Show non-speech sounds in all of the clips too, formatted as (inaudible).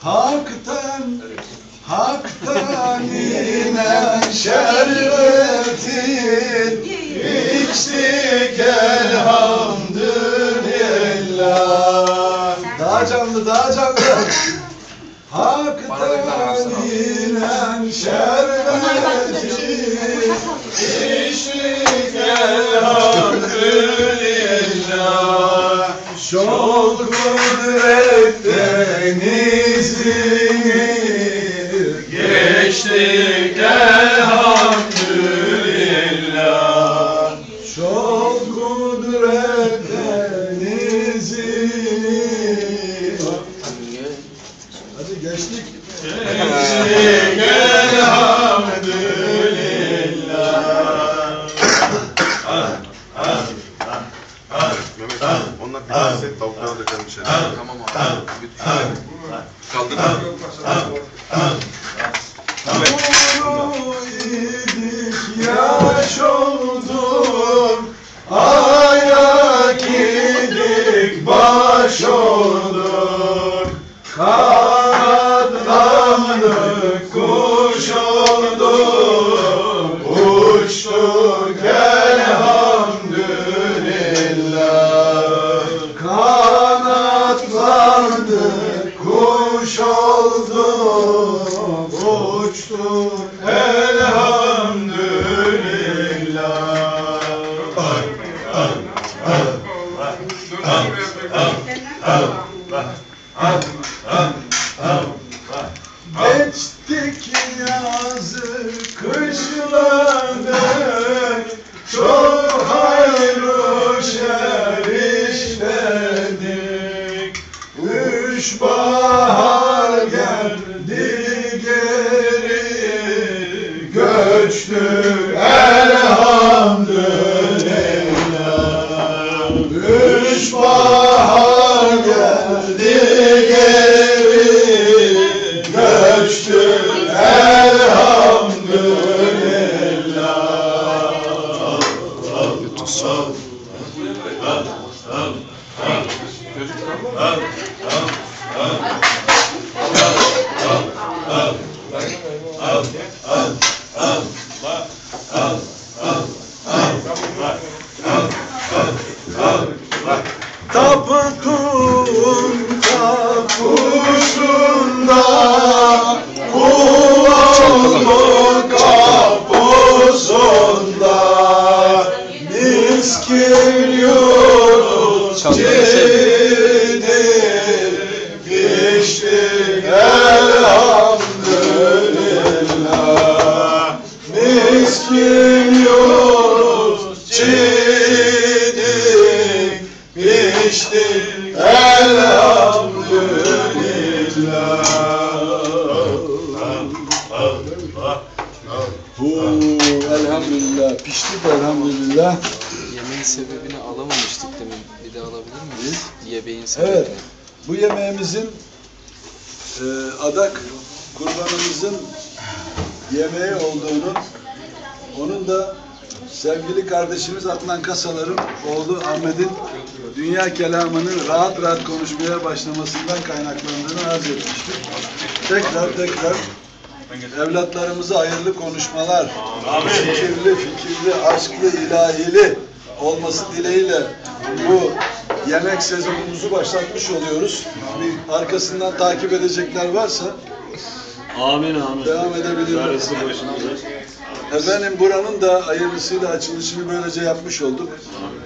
Hak'tan Hak'tan (laughs) inen şerbetin içtik elhamdülillah. Daha canlı, daha canlı. Hak'tan inen şerbetin kudret denizini geçtik elhamdülillah. Çok kudret denizini Hadi geçtik. Geçtik elhamdülillah. Onlar bir set tavuklara dökelim içeri. Tamam abi. Kaldır abi. Kuru idik yaş olduk Ayak idik baş olduk Uçtuk elhamdülillah. Geçtik Üç bahar geldi geri Göçtük elhamdülillah elhamdülillah. Piştik elhamdülillah. Yemeğin sebebini alamamıştık demin. Bir de alabilir miyiz? Yemeğin sebebini. Evet. Bu yemeğimizin e, adak kurbanımızın yemeği olduğunu onun da sevgili kardeşimiz Adnan Kasalar'ın oğlu Ahmet'in dünya kelamını rahat rahat konuşmaya başlamasından kaynaklandığını arz etmiştik. Tekrar tekrar evlatlarımıza hayırlı konuşmalar, fikirli, fikirli, aşklı, ilahili olması dileğiyle bu yemek sezonumuzu başlatmış oluyoruz. Arkasından takip edecekler varsa Amin amin. devam edebiliriz. Darısı başımıza. Efendim buranın da hayırlısıyla açılışını böylece yapmış olduk.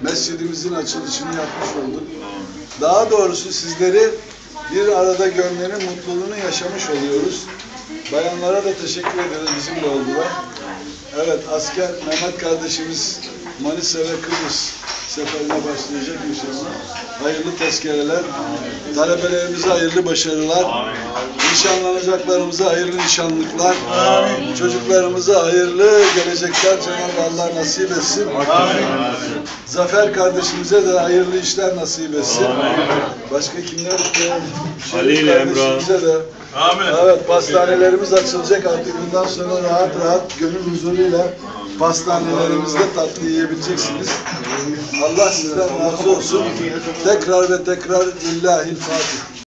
Mescidimizin açılışını yapmış olduk. Daha doğrusu sizleri bir arada görmenin mutluluğunu yaşamış oluyoruz. Bayanlara da teşekkür ederiz bizimle oldular. Evet asker Mehmet kardeşimiz Manisa ve Kıbrıs seferine başlayacak inşallah. Hayırlı tezkereler. Talebelerimize hayırlı başarılar. Nişanlanacaklarımıza hayırlı nişanlıklar. Çocuklarımıza hayırlı gelecekler Cenab-ı Allah nasip etsin. Zafer kardeşimize de hayırlı işler nasip etsin. Başka kimler? Ali ile Emrah. kardeşimize de Evet pastanelerimiz açılacak artık bundan sonra rahat rahat gönül huzuruyla pastanelerimizde tatlı yiyebileceksiniz. Allah sizden razı olsun. Tekrar ve tekrar Lillahil Fatih.